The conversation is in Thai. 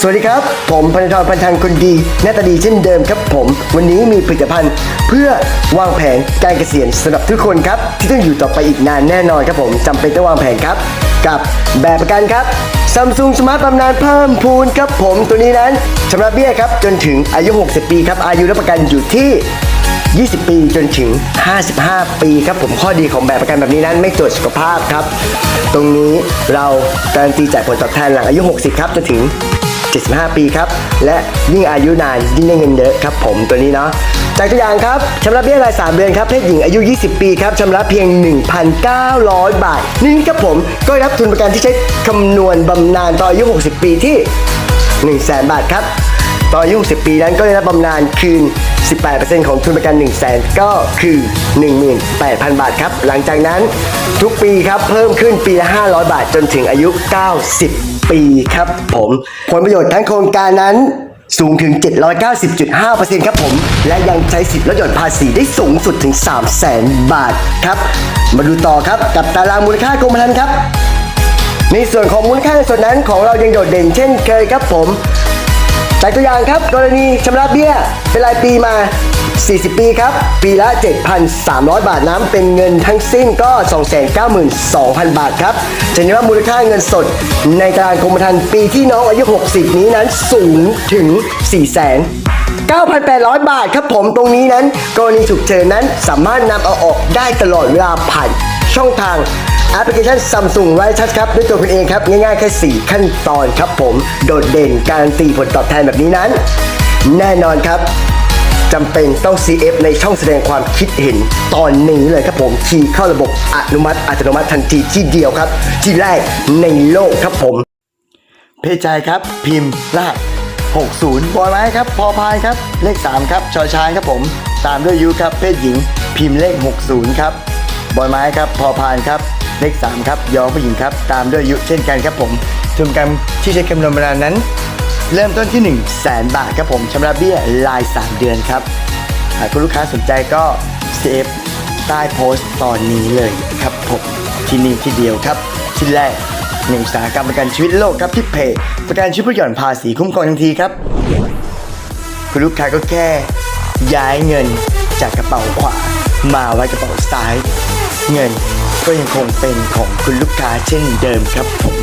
สวัสดีครับ ผมพันธรพันธังคนดีหน้าตาดีเช่นเดิมครับผม วันนี้มีผลิตภัณฑ์เพื่อวางแผนการเกษียณสำหรับทุกคนครับ ที่ต้องอยู่ต่อไปอีกนานแน่นอนครับผมจำเป็นต้องวางแผนครับ กับแบบประกันครับ Samsung Smart บำนาญเพิ่มพูนครับผมตัวนี้นั้นชำระเบี้ยครับจนถึงอายุ 60 ปีครับอายุรับประกันอยู่ที่20 ปีจนถึง 55 ปีครับผมข้อดีของแบบประกันแบบนี้นั้นไม่ตรวจสุขภาพครับ ตรงนี้เราการันตีจ่ายผลตอบแทนหลังอายุ 60 ครับจนถึง 75 ปีครับ และยิ่งอายุนานยิ่งได้เงินเยอะครับผมตัวนี้เนาะจากตัวอย่างครับชำระเบี้ยราย 3 เดือนครับเพศหญิงอายุ 20 ปีครับชำระเพียง 1,900 บาท นี่ครับผมก็รับทุนประกันที่ใช้คำนวณบำนาญต่ออายุ 60 ปีที่ 1 0 0 0 0แบาทครับ ต่ออายุ 60 ปีนั้นก็ได้รับบำนาญคืน 18%ของทุนประกัน 1 0 0 0 0แก็คือ 18,000 บาทครับ หลังจากนั้นทุกปีครับเพิ่มขึ้นปีละ 500 บาทจนถึงอายุ 90 ปีครับผมผลประโยชน์ทั้งโครงการนั้นสูงถึง 790.5%ครับผม และยังใช้สิทธิ์ลดหย่อนภาษีได้สูงสุดถึง 300,000 บาทครับ มาดูต่อครับกับตารางมูลค่ากรมธรรม์ครับ ในส่วนของมูลค่าเงินนั้นของเรายังโดดเด่นเช่นเคยครับผม จากตัวอย่างครับ กรณีชำระเบี้ยเป็นรายปีมา 40 ปีครับ ปีละ 7,300 บาทน้ำเป็นเงินทั้งสิ้นก็ 292,000 บาทครับจะเห็นว่ามูลค่าเงินสดในตารางกรมธรรม์ปีที่น้องอายุ 60 นี้นั้นสูงถึง4 9,800 บาทครับผมตรงนี้นั้น กรณีฉุกเฉินนั้นสามารถนำเอาออกได้ตลอดเวลาผ่านช่องทาง แอปพลิเคชัน Samsung r i Touch ครับด้วยตัวคุณเองครับ ง่ายๆ แค่ 4 ขั้นตอนครับผม โดดเด่นการตีผลตอบแทนแบบนี้นั้น แน่นอนครับจำเป็นต้อง CF ในช่องแสดงความคิดเห็นตอนนี้เลยครับผมคีย์เข้าระบบอนุมัติอัตโนมัติทันทีที่เดียวครับที่แรกในโลกครับผม เพจใจครับ พิมพ์รหัส60บอยไม้ครับ พอพายครับ เลข 3 ครับชอช้างครับผม ตามด้วยยูครับเพศหญิง พิมพ์เลข 60 ครับบอยไม้ครับ พอพานครับ เลข 3 ครับยอผู้หญิงครับ ตามด้วยยุเช่นกันครับผมทุนกรรที่ใช้คำนวณเวลานั้น เริ่มต้นที่ 1 0 0 0 0แสนบาทครับผมชำระเบี้ยราย 3 เดือนครับหากคุณลูกค้าสนใจก็เซฟใต้โพสต์ตอนนี้เลยครับผมที่นี่ที่เดียวครับที่แรกหนึ่งอุตสาหกรรมประกันชีวิตโลกครับที่เพจประกันชีวิตหย่อนภาษีคุ้มครองทันทีครับ คุณลูกค้าก็แค่ ย้ายเงินจากกระเป๋าขวามาไว้กระเป๋าซ้าย เงินก็ยังคงเป็นของคุณลูกค้าเช่นเดิมครับผม